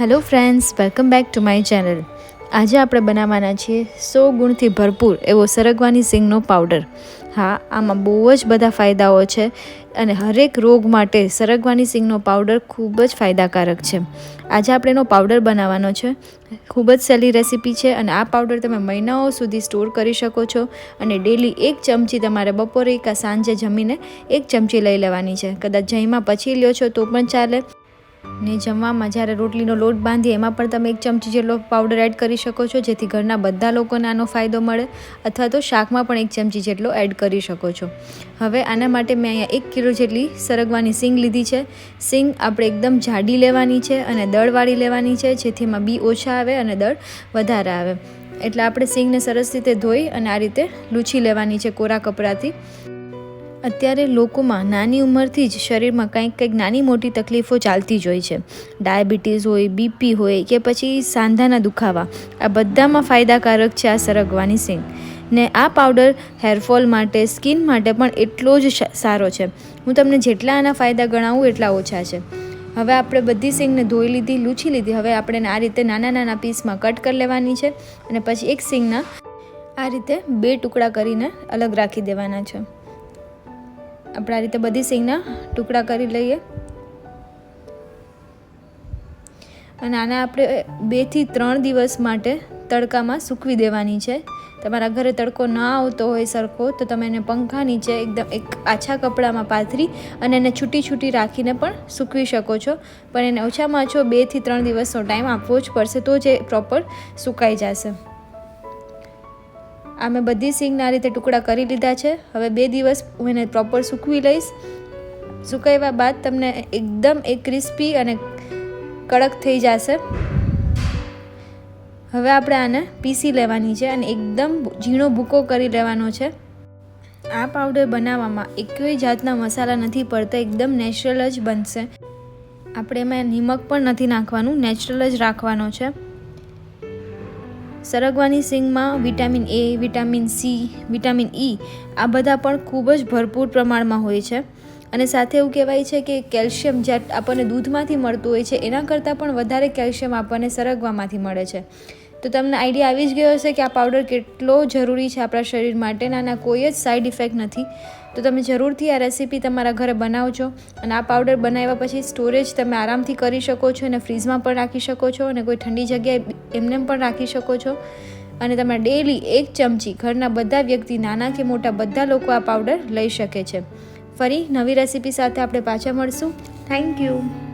Hello friends welcome back to my channel આજે આપણે બનાવવાના છીએ સો ગુણથી ભરપૂર એવો સરગવાની સિંગનો પાવડર હા, આમાં બહુ જ બધા ફાયદાઓ છે અને હરેક રોગ માટે સરગવાની સિંગનો પાવડર ખૂબ જ ફાયદાકારક છે. આજે આપણે એનો પાવડર બનાવવાનો છે. ખૂબ જ સહેલી રેસીપી છે અને આ પાવડર તમે મહિનાઓ સુધી સ્ટોર કરી શકો છો અને ડેલી એક ચમચી તમારે બપોરે કાં સાંજે જમીને એક ચમચી લઈ લેવાની છે. કદાચ જઈમાં પછી લ્યો છો તો પણ ચાલે. ને જમવામાં જ્યારે રોટલીનો લોટ બાંધીએ, એમાં પણ તમે એક ચમચી જેટલો પાવડર એડ કરી શકો છો, જેથી ઘરના બધા લોકોને આનો ફાયદો મળે, અથવા તો શાકમાં પણ એક ચમચી જેટલો એડ કરી શકો છો. હવે આના માટે મેં અહીંયા એક કિલો જેટલી સરગવાની સિંગ લીધી છે. સિંગ આપણે એકદમ જાડી લેવાની છે અને દળવાળી લેવાની છે જેથી એમાં બી ઓછા આવે અને દળ વધારે આવે. એટલે આપણે સિંગને સરસ રીતે ધોઈ અને આ રીતે લૂછી લેવાની છે કોરા કપડાથી અત્યારે લોકોમાં નાની ઉંમરથી જ શરીરમાં કંઈક કંઈક નાની મોટી તકલીફો ચાલતી જ હોય છે. ડાયાબિટીસ હોય બીપી હોય કે પછી સાંધાના દુખાવા, આ બધામાં ફાયદાકારક છે આ સરગવાની સિંગ. ને આ પાવડર હેરફોલ માટે, સ્કિન માટે પણ એટલો જ સારો છે. હું તમને જેટલા આના ફાયદા ગણાવું એટલા ઓછા છે. હવે આપણે બધી સિંગને ધોઈ લીધી, લૂછી લીધી. હવે આપણે આ રીતે નાના નાના પીસમાં કટ કરી લેવાની છે અને પછી એક સિંગના આ રીતે બે ટુકડા કરીને અલગ રાખી દેવાના છે. આપણે આ રીતે બધી સિંગના ટુકડા કરી લઈએ. અને આને આપણે બેથી ત્રણ દિવસ માટે તડકામાં સૂકવી દેવાની છે. તમારા ઘરે તડકો ન આવતો હોય સરખો, તો તમે એને પંખા નીચે એકદમ એક આછા કપડામાં પાથરી અને એને છૂટી છૂટી રાખીને પણ સૂકવી શકો છો. પણ એને ઓછામાં ઓછો બેથી ત્રણ દિવસનો ટાઈમ આપવો જ પડશે, તો જ એ પ્રોપર સુકાઈ જશે. આ મેં બધી સિંગના આ રીતે ટુકડા કરી લીધા છે. હવે બે દિવસ હું એને પ્રોપર સૂકવી લઈશ. સુકાવ્યા બાદ તમને એકદમ એ ક્રિસ્પી અને કડક થઈ જશે. હવે આપણે આને પીસી લેવાની છે અને એકદમ ઝીણો ભૂકો કરી લેવાનો છે. આ પાવડર બનાવવામાં એકેય જાતના મસાલા નથી પડતા, એકદમ નેચરલ જ બનશે. આપણે એમાં નિમક પણ નથી નાખવાનું નેચરલ જ રાખવાનો છે. સરગવાની સિંગમાં vitamin A vitamin C vitamin E આ બધા પણ ખૂબ જ ભરપૂર પ્રમાણમાં હોય છે. અને સાથે એવું કહેવાય છે કે કેલ્શિયમ જે આપણને દૂધમાંથી મળતું હોય છે, એના કરતાં પણ વધારે કેલ્શિયમ આપણને સરગવામાંથી મળે છે. તો તમને આઈડિયા આવી જ ગયો હશે કે આ પાવડર કેટલો જરૂરી છે આપણા શરીર માટે આના કોઈ જ સાઈડ ઇફેક્ટ નથી. તો તમે જરૂરથી આ રેસીપી તમારા ઘરે બનાવજો અને આ પાવડર બનાવ્યા પછી સ્ટોરેજ તમે આરામથી કરી શકો છો અને ફ્રીઝમાં પણ રાખી શકો છો અને કોઈ ઠંડી જગ્યાએ એમને પણ રાખી શકો છો. અને તમે ડેલી એક ચમચી ઘરના બધા વ્યક્તિ, નાના કે મોટા બધા લોકો આ પાવડર લઈ શકે છે. ફરી નવી રેસીપી સાથે આપણે પાછા મળશું. Thank you